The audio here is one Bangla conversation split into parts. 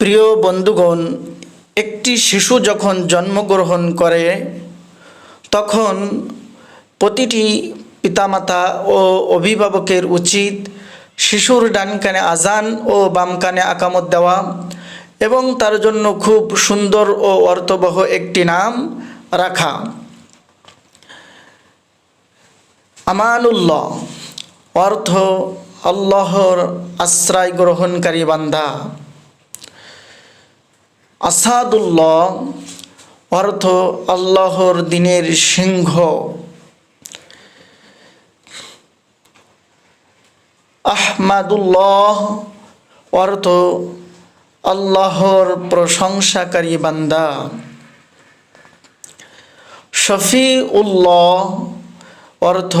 প্রিয় বন্ধুগণ, একটি শিশু যখন জন্মগ্রহণ করে, তখন প্রতিটি পিতামাতা ও অভিভাবকের উচিত শিশুর ডান কানে আজান ও বাম কানে আকামত দেওয়া এবং তার জন্য খুব সুন্দর ও অর্থবহ একটি নাম রাখা। আমানুল্লাহ, অর্থ আল্লাহর আশ্রয় গ্রহণকারী বান্দা। আসাদুল্লাহ অর্থ আল্লাহর দিনের সিংহ। আহমাদুল্লাহ অর্থ আল্লাহর প্রশংসাকারী বান্দা। শফি উল্লাহ অর্থ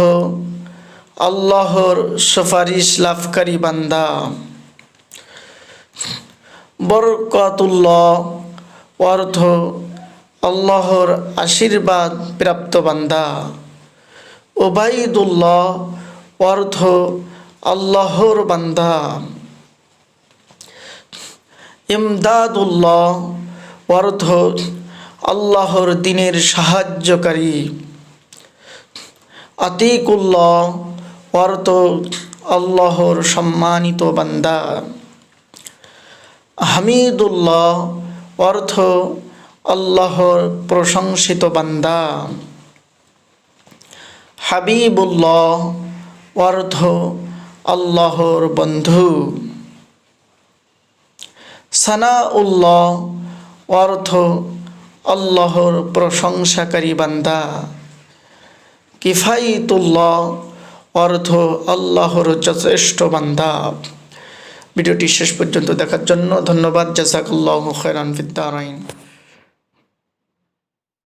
আল্লাহর সুপারিশ লাভকারী বান্দা। বরকতুল্লাহ, অর্থ আল্লাহর আশীর্বাদ প্রাপ্ত বান্দা। ওবাইদুল্লাহ, অর্থ আল্লাহর বান্দা। ইমদাদুল্লাহ, অর্থ আল্লাহর দিনের সাহায্যকারী। আতিকুল্লাহ, অর্থ আল্লাহর সম্মানিত বান্দা। হামিদুল্লাহ অর্থ আল্লাহর প্রশংসিত বান্দা। হাবিবুল্লাহ অর্থ আল্লাহর বন্ধু। সানাউল্লাহ অর্থ আল্লাহর প্রশংসাকারী বান্দা। কিফাইতুল্লাহ অর্থ আল্লাহর যথেষ্ট বান্দা। ভিডিওটি শেষ পর্যন্ত দেখার জন্য ধন্যবাদ। জাসাকুল্লাহ খেরান ফিদ্দারাইন